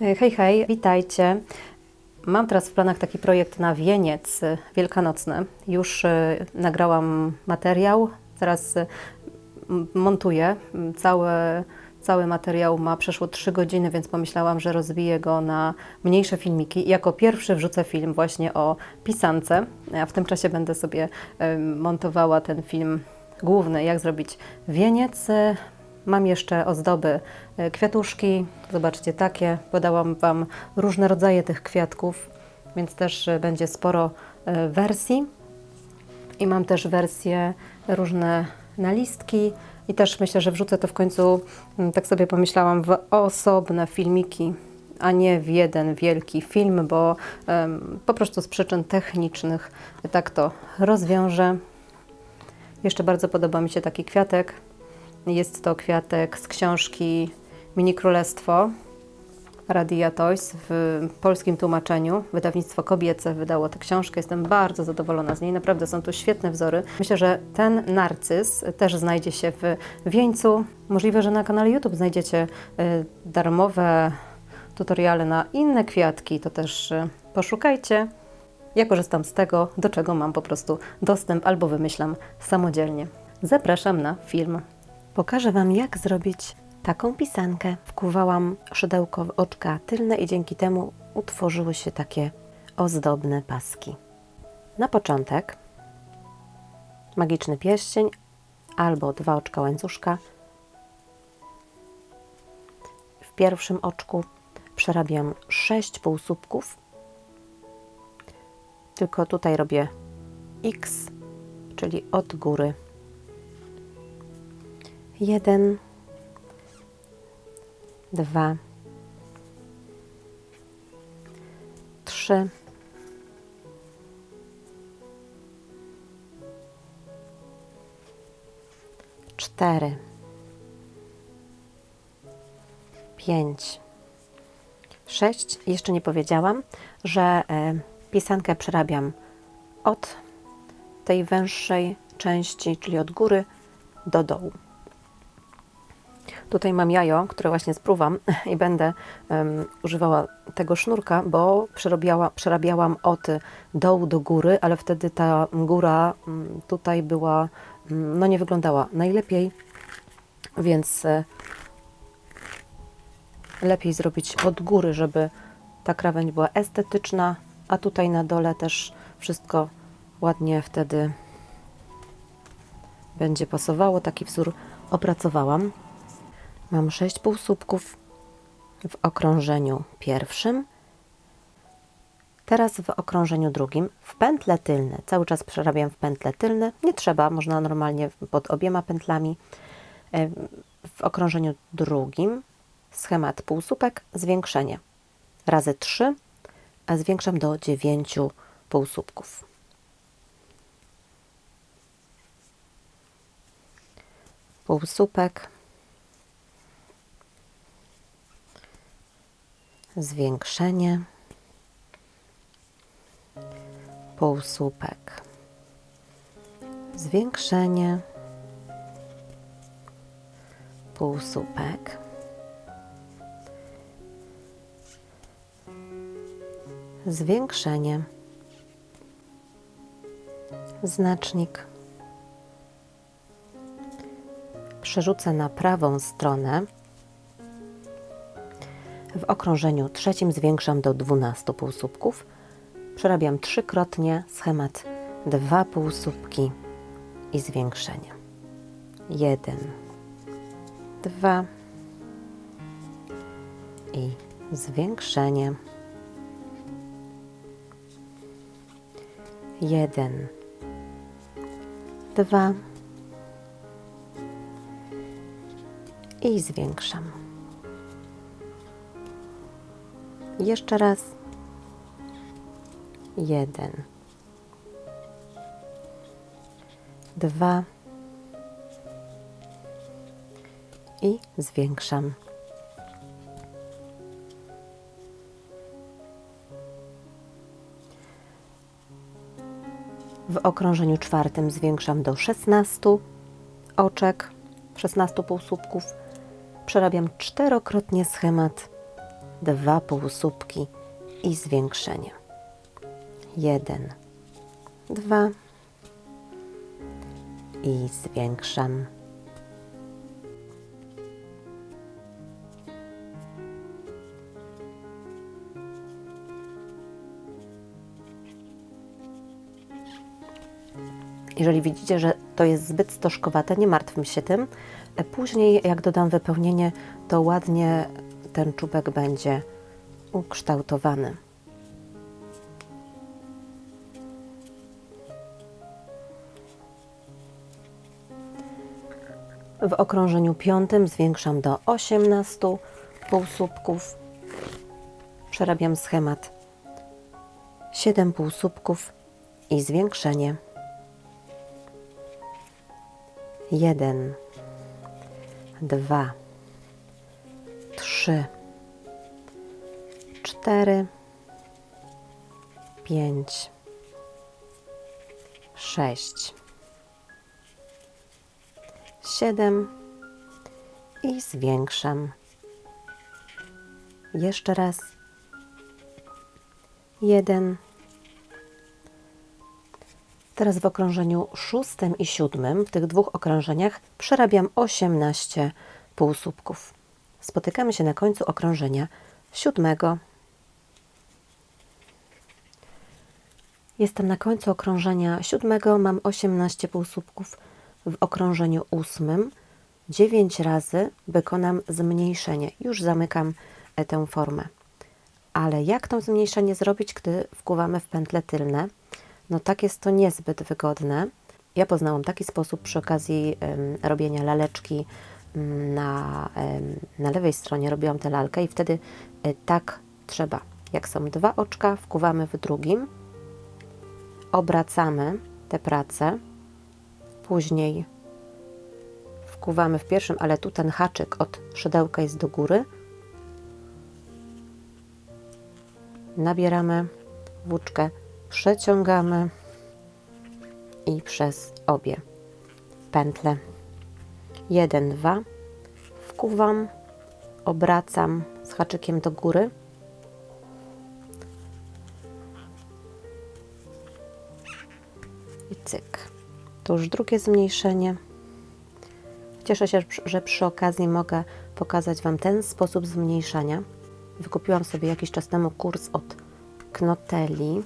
Hej, hej, witajcie. Mam teraz w planach taki projekt na wieniec wielkanocny. Już y, nagrałam materiał, teraz m- montuję. Cały, cały materiał ma przeszło 3 godziny, więc pomyślałam, że rozbiję go na mniejsze filmiki. Jako pierwszy wrzucę film właśnie o pisance, a w tym czasie będę sobie montowała ten film główny, jak zrobić wieniec. Mam jeszcze ozdoby e, kwiatuszki, zobaczcie takie. Podałam Wam różne rodzaje tych kwiatków, więc też e, będzie sporo e, wersji. I mam też wersje różne na listki i też myślę, że wrzucę to w końcu, mm, tak sobie pomyślałam, w osobne filmiki, a nie w jeden wielki film, bo em, po prostu z przyczyn technicznych tak to rozwiążę. Jeszcze bardzo podoba mi się taki kwiatek. Jest to kwiatek z książki Mini Królestwo Radia Toys w polskim tłumaczeniu. Wydawnictwo kobiece wydało tę książkę. Jestem bardzo zadowolona z niej. Naprawdę są tu świetne wzory. Myślę, że ten narcyz też znajdzie się w wieńcu. Możliwe, że na kanale YouTube znajdziecie y, darmowe tutoriale na inne kwiatki. To też y, poszukajcie. Ja korzystam z tego, do czego mam po prostu dostęp albo wymyślam samodzielnie. Zapraszam na film. Pokażę Wam, jak zrobić taką pisankę. Wkuwałam szydełko w oczka tylne i dzięki temu utworzyły się takie ozdobne paski. Na początek magiczny pierścień albo dwa oczka łańcuszka. W pierwszym oczku przerabiam sześć półsłupków tylko tutaj robię X, czyli od góry. Jeden, dwa, trzy, cztery, pięć, sześć. Jeszcze nie powiedziałam, że e, pisankę przerabiam od tej węższej części, czyli od góry do dołu. Tutaj mam jajo, które właśnie spruwam i będę em, używała tego sznurka, bo przerabiała, przerabiałam od dołu do góry, ale wtedy ta góra mm, tutaj była, mm, no nie wyglądała najlepiej, więc e, lepiej zrobić od góry, żeby ta krawędź była estetyczna, a tutaj na dole też wszystko ładnie wtedy będzie pasowało. Taki wzór opracowałam. Mam sześć półsłupków w okrążeniu pierwszym. Teraz w okrążeniu drugim, w pętle tylne. Cały czas przerabiam w pętle tylne. Nie trzeba, można normalnie pod obiema pętlami. E, W okrążeniu drugim schemat półsłupek, zwiększenie razy 3, a zwiększam do 9 półsłupków. Półsłupek, zwiększenie, półsłupek, zwiększenie, półsłupek. zwiększenie, znacznik. Przerzucę na prawą stronę. Okrążeniu trzecim zwiększam do 12 półsłupków. Przerabiam trzykrotnie schemat dwa półsłupki i zwiększenie. Jeden, dwa i zwiększenie. jeden, dwa i zwiększam. Jeszcze raz. Jeden, dwa i zwiększam. W okrążeniu czwartym zwiększam do 16 oczek, 16 półsłupków. Przerabiam czterokrotnie schemat dwa półsłupki i zwiększenie. Jeden, dwa i zwiększam. Jeżeli widzicie, że to jest zbyt stożkowate, nie martwmy się tym. E, Później, jak dodam wypełnienie, to ładnie ten czubek będzie ukształtowany. W okrążeniu piątym zwiększam do 18 półsłupków. Przerabiam schemat 7 półsłupków i zwiększenie. 1 2 3 4 5 6 7 i zwiększam. Jeszcze raz. 1 Teraz w okrążeniu szóstym i siódmym, w tych dwóch okrążeniach, przerabiam 18 półsłupków. Spotykamy się na końcu okrążenia siódmego. Jestem na końcu okrążenia siódmego, mam 18 półsłupków. W okrążeniu ósmym 9 razy wykonam zmniejszenie. Już zamykam e, tę formę. Ale jak to zmniejszenie zrobić, gdy wkuwamy w pętle tylne? No tak jest to niezbyt wygodne. Ja poznałam taki sposób przy okazji robienia laleczki na, na lewej stronie robiłam tę lalkę i wtedy e, tak trzeba. Jak są dwa oczka, wkuwamy w drugim, obracamy tę pracę, później wkuwamy w pierwszym, ale tu ten haczyk od szydełka jest do góry. Nabieramy włóczkę, przeciągamy i przez obie pętle. Jeden, dwa. Wkuwam, obracam z haczykiem do góry. I cyk. To już drugie zmniejszenie. Cieszę się, że przy okazji mogę pokazać Wam ten sposób zmniejszania. Wykupiłam sobie jakiś czas temu kurs od Knoteli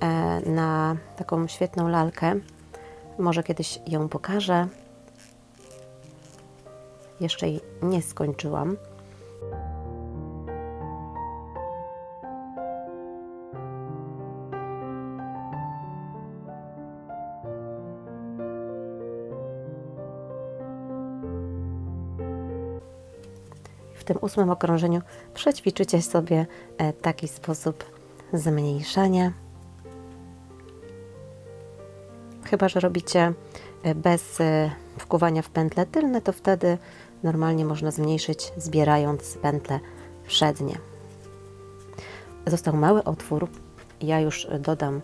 e, na taką świetną lalkę. Może kiedyś ją pokażę. Jeszcze jej nie skończyłam. W tym ósmym okrążeniu przećwiczycie sobie e, taki sposób zmniejszania. Chyba, że robicie bez e, wkuwania w pętle tylne, to wtedy normalnie można zmniejszyć, zbierając pętle przednie. Został mały otwór. Ja już dodam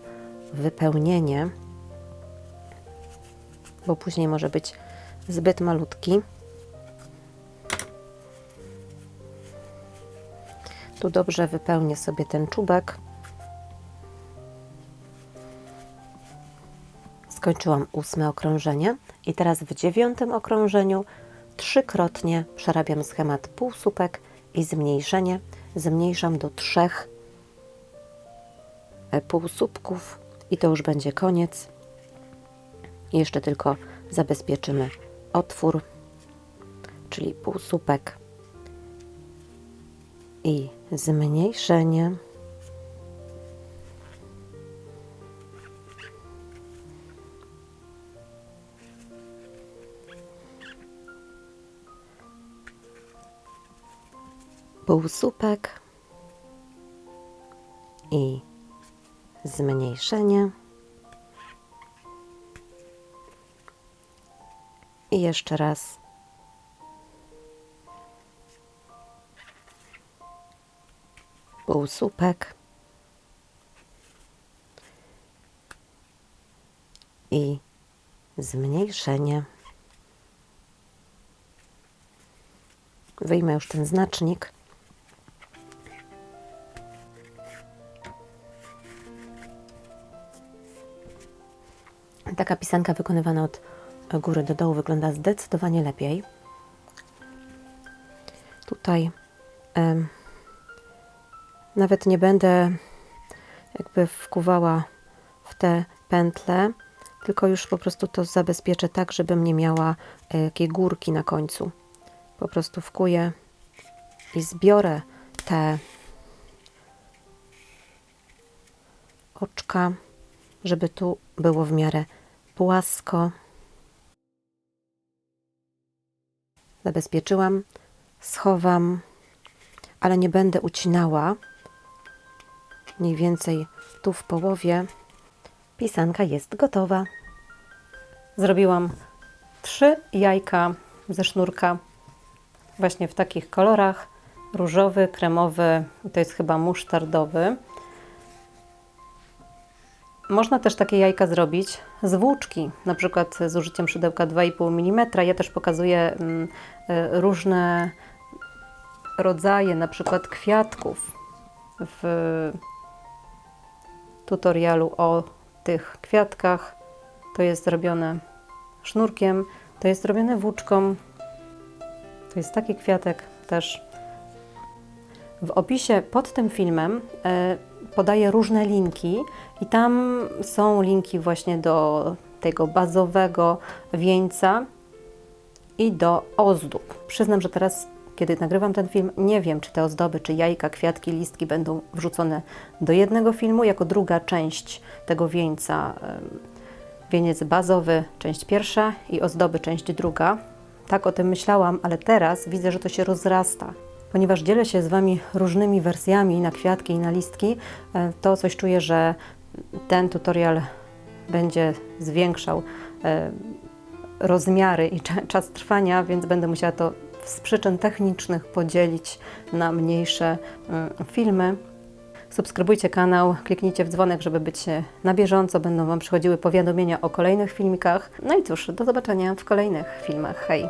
wypełnienie, bo później może być zbyt malutki. Tu dobrze wypełnię sobie ten czubek. Skończyłam ósme okrążenie i teraz w dziewiątym okrążeniu trzykrotnie przerabiam schemat półsłupek i zmniejszenie. Zmniejszam do trzech e, półsłupków i to już będzie koniec. Jeszcze tylko zabezpieczymy otwór, czyli półsłupek i zmniejszenie. Półsłupek i zmniejszenie. I jeszcze raz półsłupek i zmniejszenie. Wyjmę już ten znacznik. Taka pisanka wykonywana od góry do dołu wygląda zdecydowanie lepiej. Tutaj nawet nie będę jakby wkuwała w te pętle, tylko już po prostu to zabezpieczę tak, żebym nie miała e, jakiej górki na końcu. Po prostu wkuję i zbiorę te oczka, żeby tu było w miarę płasko. Zabezpieczyłam, schowam, ale nie będę ucinała. Mniej więcej tu w połowie pisanka jest gotowa. Zrobiłam trzy jajka ze sznurka, właśnie w takich kolorach: różowy, kremowy, to jest chyba musztardowy. Można też takie jajka zrobić z włóczki, na przykład z użyciem szydełka 2,5 mm. Ja też pokazuję mm, y, różne rodzaje, na przykład kwiatków w tutorialu o tych kwiatkach. To jest zrobione sznurkiem, to jest zrobione włóczką. To jest taki kwiatek też. W opisie pod tym filmem e, podaję różne linki i tam są linki właśnie do tego bazowego wieńca i do ozdób. Przyznam, że teraz, kiedy nagrywam ten film, nie wiem, czy te ozdoby, czy jajka, kwiatki, listki będą wrzucone do jednego filmu, jako druga część tego wieńca. Wieniec bazowy, część pierwsza i ozdoby, część druga. Tak o tym myślałam, ale teraz widzę, że to się rozrasta. Ponieważ dzielę się z Wami różnymi wersjami na kwiatki i na listki, e, to coś czuję, że ten tutorial będzie zwiększał e, rozmiary i cza- czas trwania, więc będę musiała to z przyczyn technicznych podzielić na mniejsze mm, filmy. Subskrybujcie kanał, kliknijcie w dzwonek, żeby być e, na bieżąco. Będą Wam przychodziły powiadomienia o kolejnych filmikach. No i cóż, do zobaczenia w kolejnych filmach. Hej!